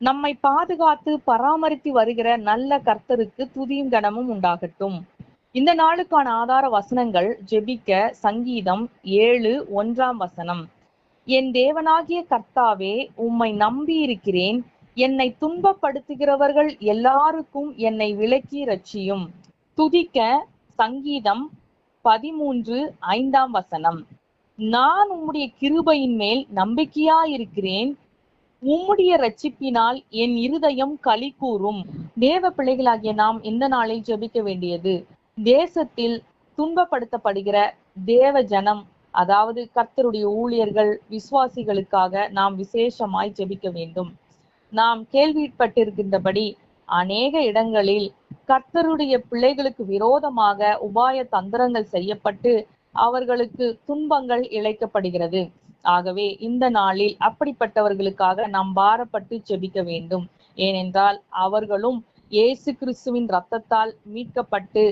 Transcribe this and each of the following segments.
நம்மை பாதுகாத்து பராமரித்து வருகிற நல்ல கர்த்தருக்கு துதியும் கனமும் உண்டாகட்டும். இந்த நாளுக்கான ஆதார வசனங்கள் ஜெபிக்க சங்கீதம் ஏழு ஒன்றாம் வசனம். என் தேவனாகிய கர்த்தாவே உம்மை நம்பி இருக்கிறேன் என்னை துன்பப்படுத்துகிறவர்கள் எல்லாருக்கும் என்னை விலக்கி ரட்சியும். துதிக்க சங்கீதம் பதிமூன்று ஐந்தாம் வசனம். நான் உம்முடைய கிருபையின் மேல் நம்பிக்கையாயிருக்கிறேன். உம்முடைய ரட்சிப்பினால் என் இருதயம் களி கூறும். தேவ பிள்ளைகளாகிய நாம் இந்த நாளில் ஜெபிக்க வேண்டியது? தேசத்தில் துன்பப்படுத்தப்படுகிற தேவ ஜனம் அதாவது கர்த்தருடைய ஊழியர்கள் விசுவாசிகளுக்காக நாம் விசேஷமாய் ஜெபிக்க வேண்டும். நாம் கேள்விப்பட்டிருக்கின்றபடி அநேக இடங்களில் கர்த்தருடைய பிள்ளைகளுக்கு விரோதமாக உபாய தந்திரங்கள் செய்யப்பட்டு அவர்களுக்கு துன்பங்கள் இழைக்கப்படுகிறது. ஆகவே இந்த நாளில் அப்படிப்பட்டவர்களுக்காக நாம் பாரப்பட்டு செபிக்க வேண்டும். ஏனென்றால் அவர்களும் இயேசு கிறிஸ்துவின் ரத்தத்தால் மீட்கப்பட்டு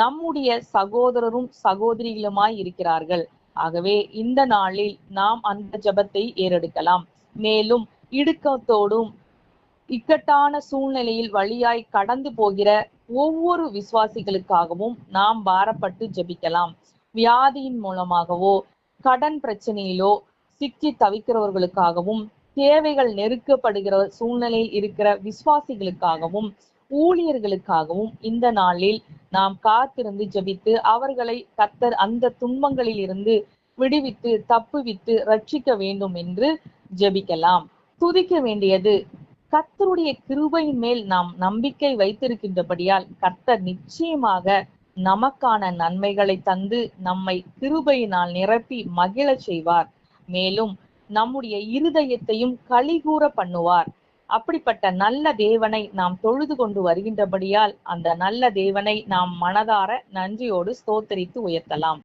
நம்முடைய சகோதரரும் சகோதரிகளுமாய் இருக்கிறார்கள். ஆகவே இந்த நாளில் நாம் அந்த ஜபத்தை ஏறெடுக்கலாம். மேலும் இடுக்கத்தோடும் இக்கட்டான சூழ்நிலையில் வழியாய் கடந்து போகிற ஒவ்வொரு விசுவாசிகளுக்காகவும் நாம் பாரப்பட்டு ஜபிக்கலாம். வியாதியின் மூலமாகவோ கடன் பிரச்சனையிலோ சிக்கி தவிக்கிறவர்களுக்காகவும் தேவைகள் நெருக்கப்படுகிற சூழ்நிலையில் இருக்கிற விசுவாசிகளுக்காகவும் ஊழியர்களுக்காகவும் இந்த நாளில் நாம் காத்திருந்து ஜெபித்து அவர்களை கத்தர் அந்த துன்பங்களில் இருந்து விடுவித்து தப்புவித்து ரட்சிக்க வேண்டும் என்று ஜெபிக்கலாம். துதிக்க வேண்டியது கத்தருடைய கிருபையின் மேல் நாம் நம்பிக்கை வைத்திருக்கின்றபடியால் கர்த்தர் நிச்சயமாக நமக்கான நன்மைகளை தந்து நம்மை கிருபையினால் நிரப்பி மகிழச் செய்வார். மேலும் நம்முடைய இருதயத்தையும் கலிகூற பண்ணுவார். அப்படிப்பட்ட நல்ல தேவனை நாம் தொழுது கொண்டு வருகின்றபடியால் அந்த நல்ல தேவனை நாம் மனதார நன்றியோடு ஸ்தோத்தரித்து உயர்த்தலாம்.